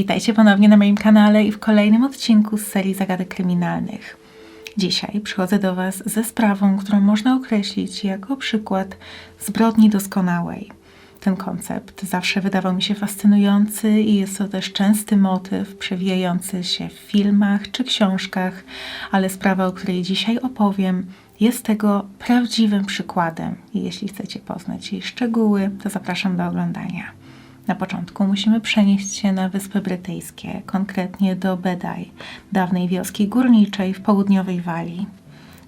Witajcie ponownie na moim kanale i w kolejnym odcinku z serii zagadek kryminalnych. Dzisiaj przychodzę do Was ze sprawą, którą można określić jako przykład zbrodni doskonałej. Ten koncept zawsze wydawał mi się fascynujący i jest to też częsty motyw przewijający się w filmach czy książkach, ale sprawa, o której dzisiaj opowiem, jest tego prawdziwym przykładem. I jeśli chcecie poznać jej szczegóły, to zapraszam do oglądania. Na początku musimy przenieść się na Wyspy Brytyjskie, konkretnie do Bedaj, dawnej wioski górniczej w południowej Walii.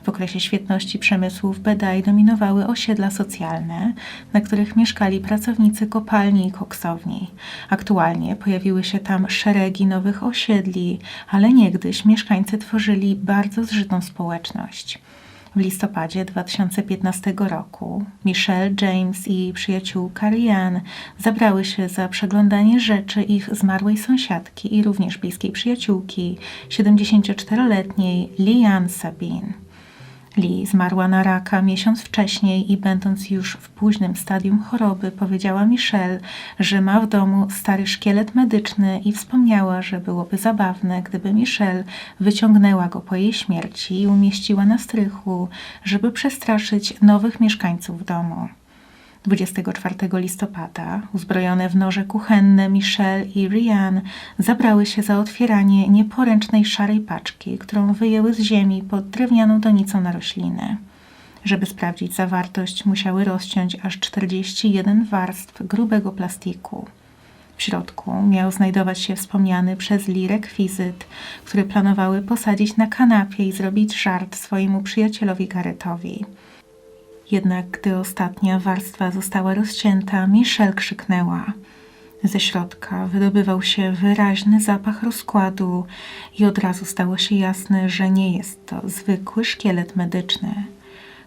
W okresie świetności przemysłu w Bedaj dominowały osiedla socjalne, na których mieszkali pracownicy kopalni i koksowni. Aktualnie pojawiły się tam szeregi nowych osiedli, ale niegdyś mieszkańcy tworzyli bardzo zżytą społeczność. W listopadzie 2015 roku Michelle James i przyjaciółka Rianne zabrały się za przeglądanie rzeczy ich zmarłej sąsiadki i również bliskiej przyjaciółki, 74-letniej Liane Sabine. Lee zmarła na raka miesiąc wcześniej i będąc już w późnym stadium choroby powiedziała Michelle, że ma w domu stary szkielet medyczny i wspomniała, że byłoby zabawne, gdyby Michelle wyciągnęła go po jej śmierci i umieściła na strychu, żeby przestraszyć nowych mieszkańców domu. 24 listopada, uzbrojone w noże kuchenne, Michelle i Rianne zabrały się za otwieranie nieporęcznej szarej paczki, którą wyjęły z ziemi pod drewnianą donicą na rośliny. Żeby sprawdzić zawartość, musiały rozciąć aż 41 warstw grubego plastiku. W środku miał znajdować się wspomniany przez Lee rekwizyt, który planowały posadzić na kanapie i zrobić żart swojemu przyjacielowi Garretowi. Jednak gdy ostatnia warstwa została rozcięta, Michelle krzyknęła. Ze środka wydobywał się wyraźny zapach rozkładu i od razu stało się jasne, że nie jest to zwykły szkielet medyczny.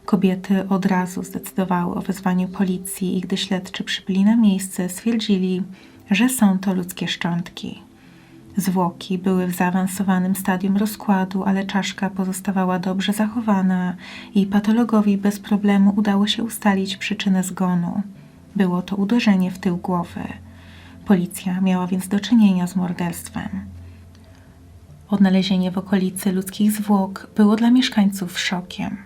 Kobiety od razu zdecydowały o wezwaniu policji i gdy śledczy przybyli na miejsce, stwierdzili, że są to ludzkie szczątki. Zwłoki były w zaawansowanym stadium rozkładu, ale czaszka pozostawała dobrze zachowana i patologowi bez problemu udało się ustalić przyczynę zgonu. Było to uderzenie w tył głowy. Policja miała więc do czynienia z morderstwem. Odnalezienie w okolicy ludzkich zwłok było dla mieszkańców szokiem.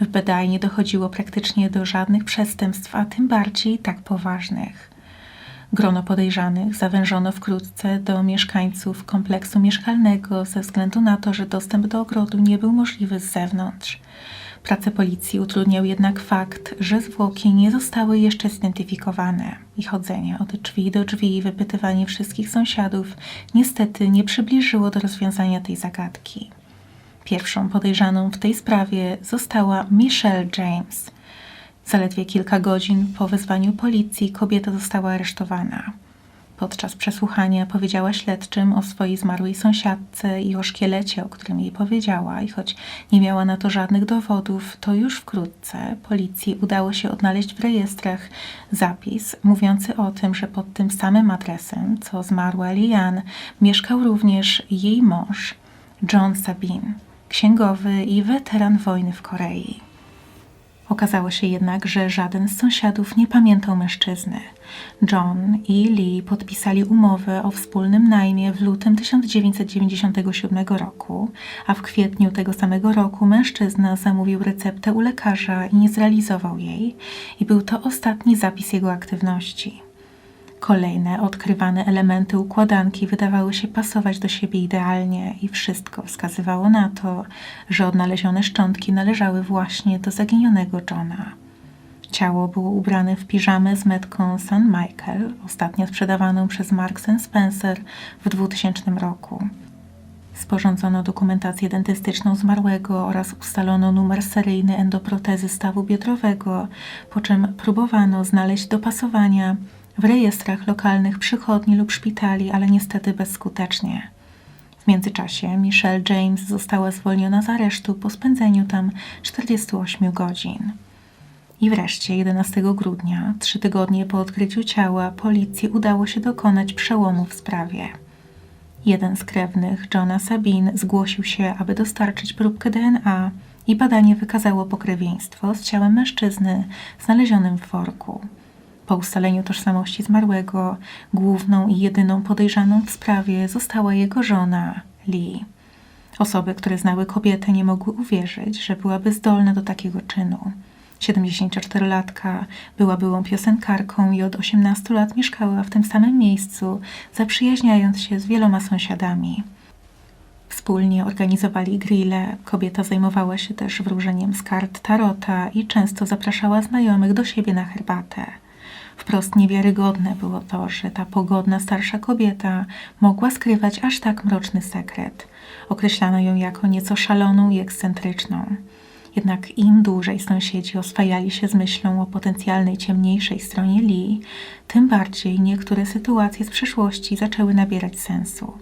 W Bedaj nie dochodziło praktycznie do żadnych przestępstw, a tym bardziej tak poważnych. Grono podejrzanych zawężono wkrótce do mieszkańców kompleksu mieszkalnego ze względu na to, że dostęp do ogrodu nie był możliwy z zewnątrz. Pracę policji utrudniał jednak fakt, że zwłoki nie zostały jeszcze zidentyfikowane i chodzenie od drzwi do drzwi i wypytywanie wszystkich sąsiadów niestety nie przybliżyło do rozwiązania tej zagadki. Pierwszą podejrzaną w tej sprawie została Michelle James – Zaledwie kilka godzin po wezwaniu policji kobieta została aresztowana. Podczas przesłuchania powiedziała śledczym o swojej zmarłej sąsiadce i o szkielecie, o którym jej powiedziała, i choć nie miała na to żadnych dowodów, to już wkrótce policji udało się odnaleźć w rejestrach zapis mówiący o tym, że pod tym samym adresem, co zmarła Lian, mieszkał również jej mąż, John Sabin, księgowy i weteran wojny w Korei. Okazało się jednak, że żaden z sąsiadów nie pamiętał mężczyzny. John i Lee podpisali umowę o wspólnym najmie w lutym 1997 roku, a w kwietniu tego samego roku mężczyzna zamówił receptę u lekarza i nie zrealizował jej, i był to ostatni zapis jego aktywności. Kolejne odkrywane elementy układanki wydawały się pasować do siebie idealnie i wszystko wskazywało na to, że odnalezione szczątki należały właśnie do zaginionego Johna. Ciało było ubrane w piżamę z metką St. Michael, ostatnio sprzedawaną przez Marks Spencer w 2000 roku. Sporządzono dokumentację dentystyczną zmarłego oraz ustalono numer seryjny endoprotezy stawu biodrowego, po czym próbowano znaleźć dopasowania w rejestrach lokalnych przychodni lub szpitali, ale niestety bezskutecznie. W międzyczasie Michelle James została zwolniona z aresztu po spędzeniu tam 48 godzin. I wreszcie 11 grudnia, trzy tygodnie po odkryciu ciała, policji udało się dokonać przełomu w sprawie. Jeden z krewnych, Johna Sabin, zgłosił się, aby dostarczyć próbkę DNA i badanie wykazało pokrewieństwo z ciałem mężczyzny znalezionym w worku. Po ustaleniu tożsamości zmarłego, główną i jedyną podejrzaną w sprawie została jego żona, Lee. Osoby, które znały kobietę, nie mogły uwierzyć, że byłaby zdolna do takiego czynu. 74-latka była byłą piosenkarką i od 18 lat mieszkała w tym samym miejscu, zaprzyjaźniając się z wieloma sąsiadami. Wspólnie organizowali grille. Kobieta zajmowała się też wróżeniem z kart tarota i często zapraszała znajomych do siebie na herbatę. Wprost niewiarygodne było to, że ta pogodna starsza kobieta mogła skrywać aż tak mroczny sekret. Określano ją jako nieco szaloną i ekscentryczną. Jednak im dłużej sąsiedzi oswajali się z myślą o potencjalnej ciemniejszej stronie Lee, tym bardziej niektóre sytuacje z przeszłości zaczęły nabierać sensu.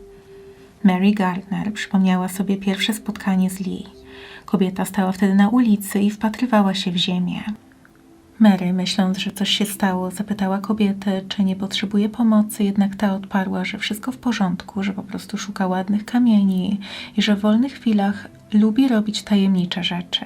Mary Gardner przypomniała sobie pierwsze spotkanie z Lee. Kobieta stała wtedy na ulicy i wpatrywała się w ziemię. Mary, myśląc, że coś się stało, zapytała kobietę, czy nie potrzebuje pomocy, jednak ta odparła, że wszystko w porządku, że po prostu szuka ładnych kamieni i że w wolnych chwilach lubi robić tajemnicze rzeczy.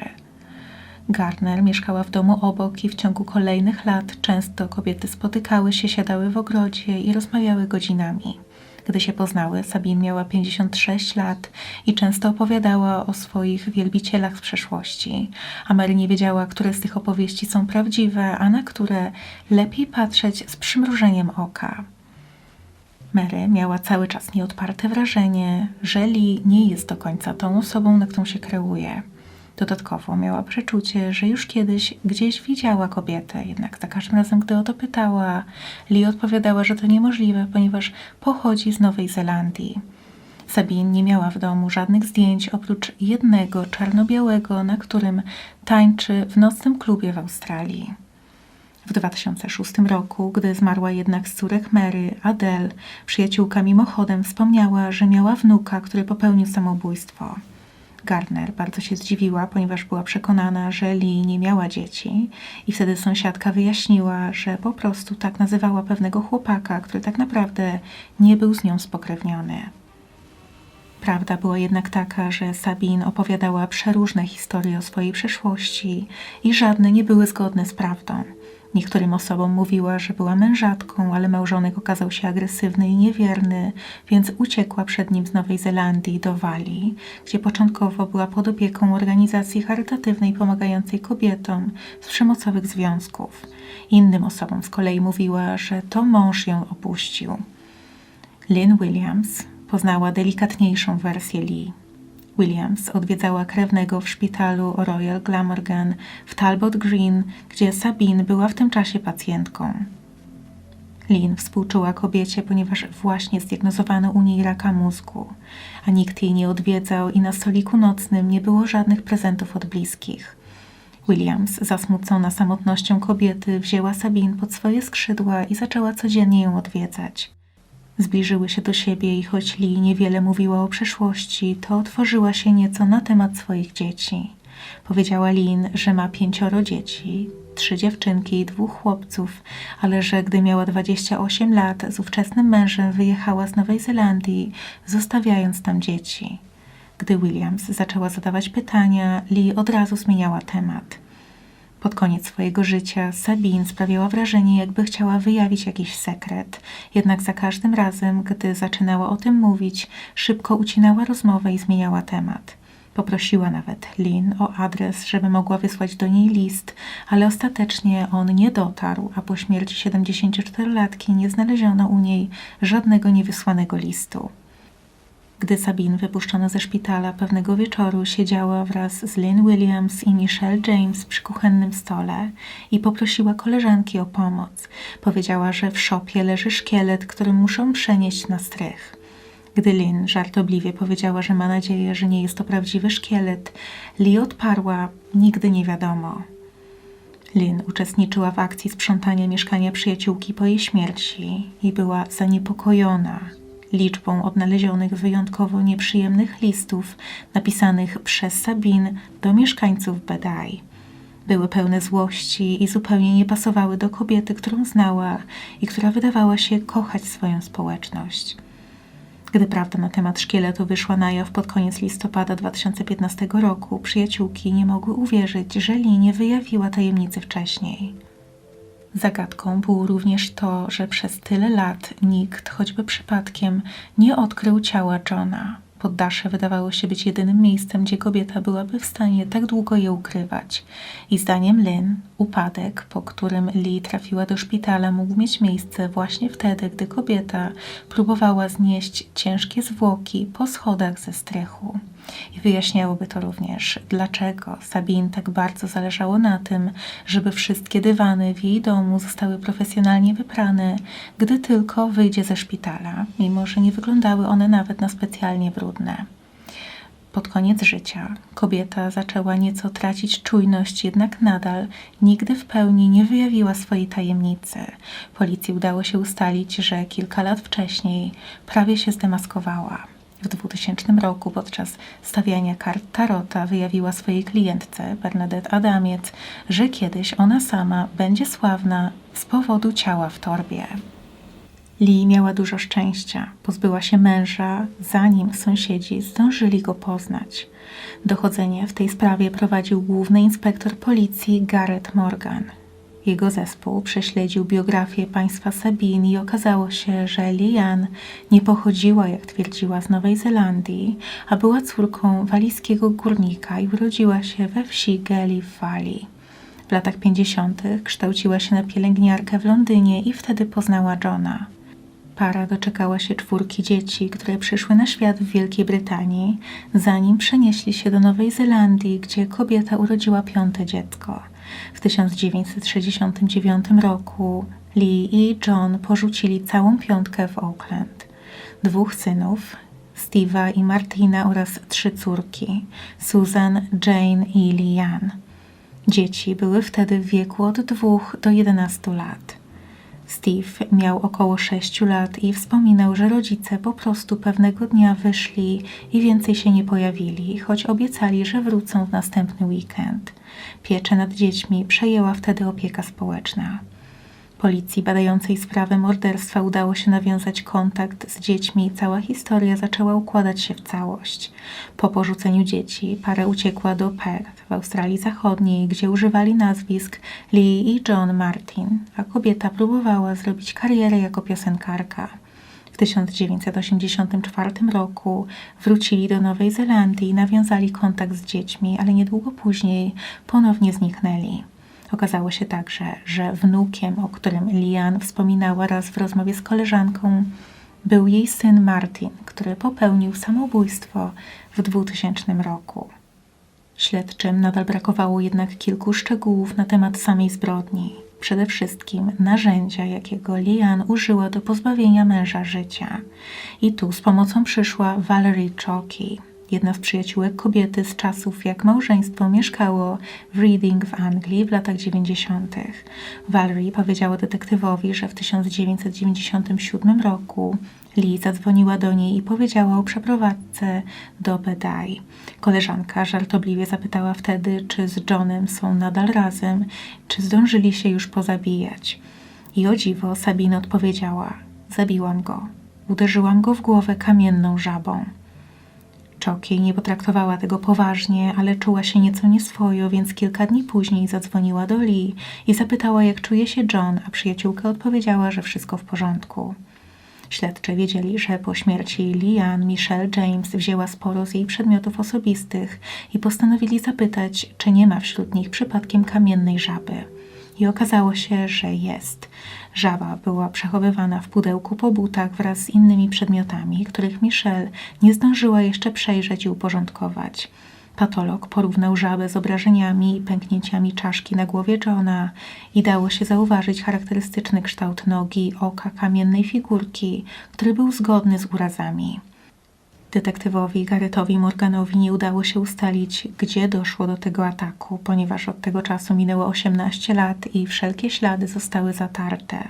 Gardner mieszkała w domu obok i w ciągu kolejnych lat często kobiety spotykały się, siadały w ogrodzie i rozmawiały godzinami. Gdy się poznały, Sabine miała 56 lat i często opowiadała o swoich wielbicielach z przeszłości, a Mary nie wiedziała, które z tych opowieści są prawdziwe, a na które lepiej patrzeć z przymrużeniem oka. Mary miała cały czas nieodparte wrażenie, że Lee nie jest do końca tą osobą, na którą się kreuje. Dodatkowo miała przeczucie, że już kiedyś gdzieś widziała kobietę, jednak za każdym razem, gdy o to pytała, Lee odpowiadała, że to niemożliwe, ponieważ pochodzi z Nowej Zelandii. Sabine nie miała w domu żadnych zdjęć oprócz jednego czarno-białego, na którym tańczy w nocnym klubie w Australii. W 2006 roku, gdy zmarła jednak z córek Mary, Adele, przyjaciółka mimochodem wspomniała, że miała wnuka, który popełnił samobójstwo. Gardner bardzo się zdziwiła, ponieważ była przekonana, że Lee nie miała dzieci i wtedy sąsiadka wyjaśniła, że po prostu tak nazywała pewnego chłopaka, który tak naprawdę nie był z nią spokrewniony. Prawda była jednak taka, że Sabine opowiadała przeróżne historie o swojej przeszłości i żadne nie były zgodne z prawdą. Niektórym osobom mówiła, że była mężatką, ale małżonek okazał się agresywny i niewierny, więc uciekła przed nim z Nowej Zelandii do Walii, gdzie początkowo była pod opieką organizacji charytatywnej pomagającej kobietom z przemocowych związków. Innym osobom z kolei mówiła, że to mąż ją opuścił. Lynn Williams poznała delikatniejszą wersję Lee. Williams odwiedzała krewnego w szpitalu Royal Glamorgan w Talbot Green, gdzie Sabine była w tym czasie pacjentką. Lynn współczuła kobiecie, ponieważ właśnie zdiagnozowano u niej raka mózgu, a nikt jej nie odwiedzał i na stoliku nocnym nie było żadnych prezentów od bliskich. Williams, zasmucona samotnością kobiety, wzięła Sabine pod swoje skrzydła i zaczęła codziennie ją odwiedzać. Zbliżyły się do siebie i choć Lee niewiele mówiła o przeszłości, to otworzyła się nieco na temat swoich dzieci. Powiedziała Lin, że ma pięcioro dzieci, trzy dziewczynki i dwóch chłopców, ale że gdy miała 28 lat, z ówczesnym mężem wyjechała z Nowej Zelandii, zostawiając tam dzieci. Gdy Williams zaczęła zadawać pytania, Lee od razu zmieniała temat. Pod koniec swojego życia Sabine sprawiała wrażenie, jakby chciała wyjawić jakiś sekret. Jednak za każdym razem, gdy zaczynała o tym mówić, szybko ucinała rozmowę i zmieniała temat. Poprosiła nawet Lynn o adres, żeby mogła wysłać do niej list, ale ostatecznie on nie dotarł, a po śmierci 74-latki nie znaleziono u niej żadnego niewysłanego listu. Gdy Sabine wypuszczono ze szpitala pewnego wieczoru, siedziała wraz z Lynn Williams i Michelle James przy kuchennym stole i poprosiła koleżanki o pomoc. Powiedziała, że w szopie leży szkielet, który muszą przenieść na strych. Gdy Lynn żartobliwie powiedziała, że ma nadzieję, że nie jest to prawdziwy szkielet, Lee odparła: Nigdy nie wiadomo. Lynn uczestniczyła w akcji sprzątania mieszkania przyjaciółki po jej śmierci i była zaniepokojona liczbą odnalezionych wyjątkowo nieprzyjemnych listów napisanych przez Sabine do mieszkańców Bedaj. Były pełne złości i zupełnie nie pasowały do kobiety, którą znała i która wydawała się kochać swoją społeczność. Gdy prawda na temat szkieletu wyszła na jaw pod koniec listopada 2015 roku, przyjaciółki nie mogły uwierzyć, że Lee nie wyjawiła tajemnicy wcześniej. Zagadką było również to, że przez tyle lat nikt, choćby przypadkiem, nie odkrył ciała Johna. Poddasze wydawało się być jedynym miejscem, gdzie kobieta byłaby w stanie tak długo je ukrywać. I zdaniem Lynn, upadek, po którym Lee trafiła do szpitala, mógł mieć miejsce właśnie wtedy, gdy kobieta próbowała znieść ciężkie zwłoki po schodach ze strychu. I wyjaśniałoby to również, dlaczego Sabine tak bardzo zależało na tym, żeby wszystkie dywany w jej domu zostały profesjonalnie wyprane, gdy tylko wyjdzie ze szpitala, mimo że nie wyglądały one nawet na specjalnie brudne. Pod koniec życia kobieta zaczęła nieco tracić czujność, jednak nadal nigdy w pełni nie wyjawiła swojej tajemnicy. Policji udało się ustalić, że kilka lat wcześniej prawie się zdemaskowała. W 2000 roku podczas stawiania kart Tarota wyjawiła swojej klientce Bernadette Adamiec, że kiedyś ona sama będzie sławna z powodu ciała w torbie. Lee miała dużo szczęścia. Pozbyła się męża, zanim sąsiedzi zdążyli go poznać. Dochodzenie w tej sprawie prowadził główny inspektor policji Garrett Morgan. Jego zespół prześledził biografię państwa Sabin i okazało się, że Lian nie pochodziła, jak twierdziła, z Nowej Zelandii, a była córką walijskiego górnika i urodziła się we wsi Geli w Walii. W latach 50. kształciła się na pielęgniarkę w Londynie i wtedy poznała Johna. Para doczekała się czwórki dzieci, które przyszły na świat w Wielkiej Brytanii, zanim przenieśli się do Nowej Zelandii, gdzie kobieta urodziła piąte dziecko. W 1969 roku Lee i John porzucili całą piątkę w Auckland. Dwóch synów, Steve'a i Martina oraz trzy córki, Susan, Jane i Lian. Dzieci były wtedy w wieku od 2 do 11 lat. Steve miał około 6 lat i wspominał, że rodzice po prostu pewnego dnia wyszli i więcej się nie pojawili, choć obiecali, że wrócą w następny weekend. Pieczę nad dziećmi przejęła wtedy opieka społeczna. Policji badającej sprawę morderstwa udało się nawiązać kontakt z dziećmi i cała historia zaczęła układać się w całość. Po porzuceniu dzieci para uciekła do Perth w Australii Zachodniej, gdzie używali nazwisk Lee i John Martin, a kobieta próbowała zrobić karierę jako piosenkarka. W 1984 roku wrócili do Nowej Zelandii i nawiązali kontakt z dziećmi, ale niedługo później ponownie zniknęli. Okazało się także, że wnukiem, o którym Lian wspominała raz w rozmowie z koleżanką, był jej syn Martin, który popełnił samobójstwo w 2000 roku. Śledczym nadal brakowało jednak kilku szczegółów na temat samej zbrodni. Przede wszystkim narzędzia, jakiego Lian użyła do pozbawienia męża życia. I tu z pomocą przyszła Valerie Chalky, jedna z przyjaciółek kobiety z czasów, jak małżeństwo mieszkało w Reading w Anglii w latach 90. Valerie powiedziała detektywowi, że w 1997 roku Lee zadzwoniła do niej i powiedziała o przeprowadzce do Bedaj. Koleżanka żartobliwie zapytała wtedy, czy z Johnem są nadal razem, czy zdążyli się już pozabijać. I o dziwo Sabine odpowiedziała: Zabiłam go. Uderzyłam go w głowę kamienną żabą. Nie potraktowała tego poważnie, ale czuła się nieco nieswojo, więc kilka dni później zadzwoniła do Lee i zapytała, jak czuje się John, a przyjaciółka odpowiedziała, że wszystko w porządku. Śledczy wiedzieli, że po śmierci Lian Michelle James wzięła sporo z jej przedmiotów osobistych i postanowili zapytać, czy nie ma wśród nich przypadkiem kamiennej żaby. I okazało się, że jest. Żaba była przechowywana w pudełku po butach wraz z innymi przedmiotami, których Michelle nie zdążyła jeszcze przejrzeć i uporządkować. Patolog porównał żabę z obrażeniami i pęknięciami czaszki na głowie Johna i dało się zauważyć charakterystyczny kształt nogi, oka, kamiennej figurki, który był zgodny z urazami. Detektywowi Garrettowi Morganowi nie udało się ustalić, gdzie doszło do tego ataku, ponieważ od tego czasu minęło 18 lat i wszelkie ślady zostały zatarte.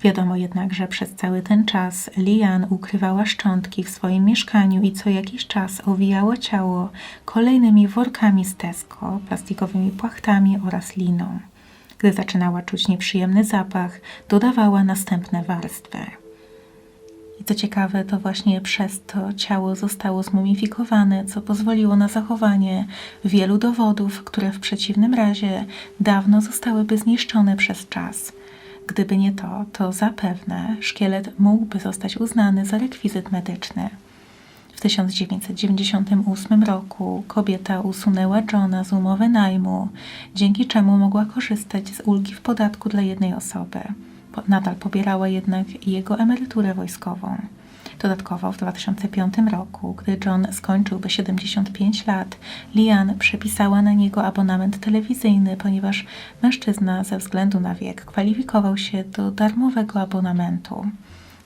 Wiadomo jednak, że przez cały ten czas Lian ukrywała szczątki w swoim mieszkaniu i co jakiś czas owijała ciało kolejnymi workami z Tesco, plastikowymi płachtami oraz liną. Gdy zaczynała czuć nieprzyjemny zapach, dodawała następne warstwy. I co ciekawe, to właśnie przez to ciało zostało zmumifikowane, co pozwoliło na zachowanie wielu dowodów, które w przeciwnym razie dawno zostałyby zniszczone przez czas. Gdyby nie to, to zapewne szkielet mógłby zostać uznany za rekwizyt medyczny. W 1998 roku kobieta usunęła Johna z umowy najmu, dzięki czemu mogła korzystać z ulgi w podatku dla jednej osoby. Nadal pobierała jednak jego emeryturę wojskową. Dodatkowo w 2005 roku, gdy John skończyłby 75 lat, Lian przepisała na niego abonament telewizyjny, ponieważ mężczyzna ze względu na wiek kwalifikował się do darmowego abonamentu.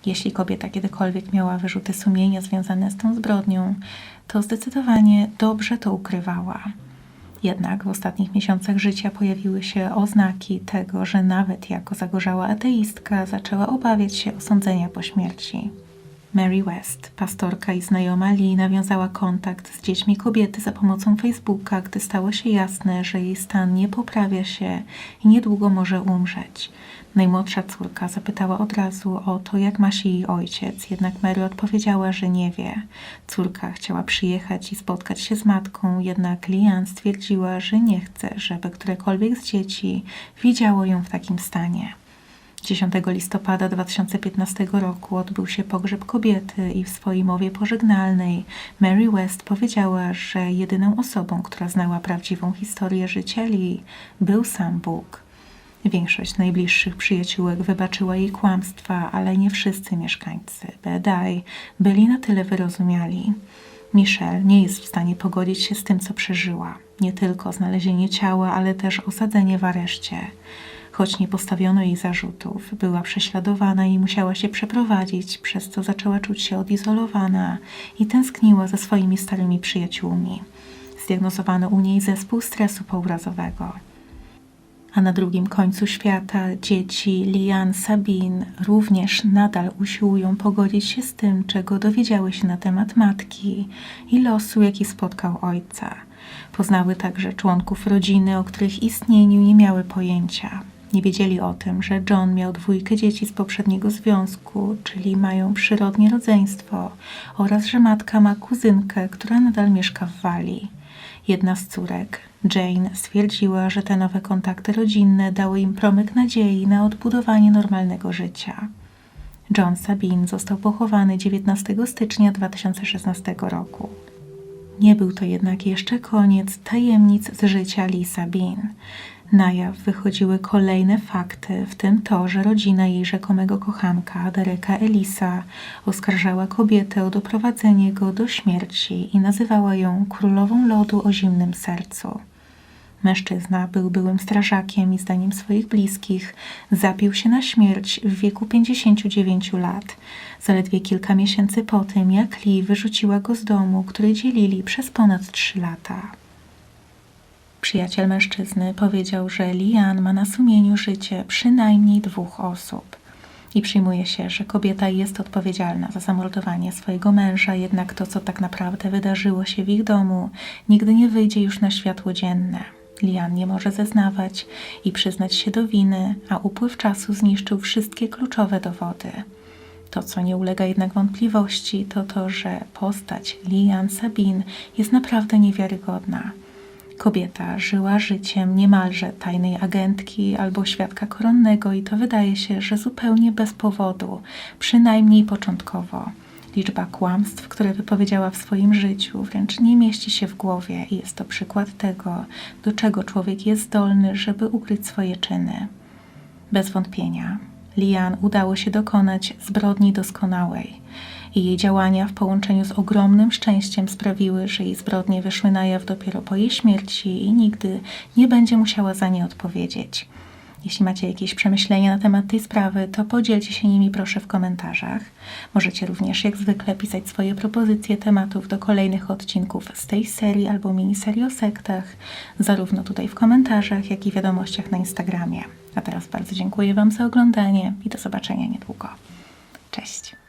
Jeśli kobieta kiedykolwiek miała wyrzuty sumienia związane z tą zbrodnią, to zdecydowanie dobrze to ukrywała. Jednak w ostatnich miesiącach życia pojawiły się oznaki tego, że nawet jako zagorzała ateistka zaczęła obawiać się osądzenia po śmierci. Mary West, pastorka i znajoma Lee, nawiązała kontakt z dziećmi kobiety za pomocą Facebooka, gdy stało się jasne, że jej stan nie poprawia się i niedługo może umrzeć. Najmłodsza córka zapytała od razu o to, jak ma się jej ojciec, jednak Mary odpowiedziała, że nie wie. Córka chciała przyjechać i spotkać się z matką, jednak Lian stwierdziła, że nie chce, żeby którekolwiek z dzieci widziało ją w takim stanie. 10 listopada 2015 roku odbył się pogrzeb kobiety i w swojej mowie pożegnalnej Mary West powiedziała, że jedyną osobą, która znała prawdziwą historię życia Lee, był sam Bóg. Większość najbliższych przyjaciółek wybaczyła jej kłamstwa, ale nie wszyscy mieszkańcy Bedaj byli na tyle wyrozumiali. Michelle nie jest w stanie pogodzić się z tym, co przeżyła. Nie tylko znalezienie ciała, ale też osadzenie w areszcie. Choć nie postawiono jej zarzutów, była prześladowana i musiała się przeprowadzić, przez co zaczęła czuć się odizolowana i tęskniła za swoimi starymi przyjaciółmi. Zdiagnozowano u niej zespół stresu pourazowego. A na drugim końcu świata dzieci Lian Sabin również nadal usiłują pogodzić się z tym, czego dowiedziały się na temat matki i losu, jaki spotkał ojca. Poznały także członków rodziny, o których istnieniu nie miały pojęcia. Nie wiedzieli o tym, że John miał dwójkę dzieci z poprzedniego związku, czyli mają przyrodnie rodzeństwo, oraz że matka ma kuzynkę, która nadal mieszka w Walii. Jedna z córek, Jane, stwierdziła, że te nowe kontakty rodzinne dały im promyk nadziei na odbudowanie normalnego życia. John Sabin został pochowany 19 stycznia 2016 roku. Nie był to jednak jeszcze koniec tajemnic z życia Lee Sabin. Na jaw wychodziły kolejne fakty, w tym to, że rodzina jej rzekomego kochanka, Dereka Elisa, oskarżała kobietę o doprowadzenie go do śmierci i nazywała ją królową lodu o zimnym sercu. Mężczyzna był byłym strażakiem i zdaniem swoich bliskich zapił się na śmierć w wieku 59 lat, zaledwie kilka miesięcy po tym, jak Lee wyrzuciła go z domu, który dzielili przez ponad 3 lata. Przyjaciel mężczyzny powiedział, że Lian ma na sumieniu życie przynajmniej dwóch osób. I przyjmuje się, że kobieta jest odpowiedzialna za zamordowanie swojego męża, jednak to, co tak naprawdę wydarzyło się w ich domu, nigdy nie wyjdzie już na światło dzienne. Lian nie może zeznawać i przyznać się do winy, a upływ czasu zniszczył wszystkie kluczowe dowody. To, co nie ulega jednak wątpliwości, to to, że postać Lian Sabin jest naprawdę niewiarygodna. Kobieta żyła życiem niemalże tajnej agentki albo świadka koronnego i to wydaje się, że zupełnie bez powodu, przynajmniej początkowo. Liczba kłamstw, które wypowiedziała w swoim życiu, wręcz nie mieści się w głowie i jest to przykład tego, do czego człowiek jest zdolny, żeby ukryć swoje czyny. Bez wątpienia, Lian udało się dokonać zbrodni doskonałej i jej działania w połączeniu z ogromnym szczęściem sprawiły, że jej zbrodnie wyszły na jaw dopiero po jej śmierci i nigdy nie będzie musiała za nie odpowiedzieć. Jeśli macie jakieś przemyślenia na temat tej sprawy, to podzielcie się nimi proszę w komentarzach. Możecie również jak zwykle pisać swoje propozycje tematów do kolejnych odcinków z tej serii albo miniserii o sektach, zarówno tutaj w komentarzach, jak i wiadomościach na Instagramie. A teraz bardzo dziękuję Wam za oglądanie i do zobaczenia niedługo. Cześć!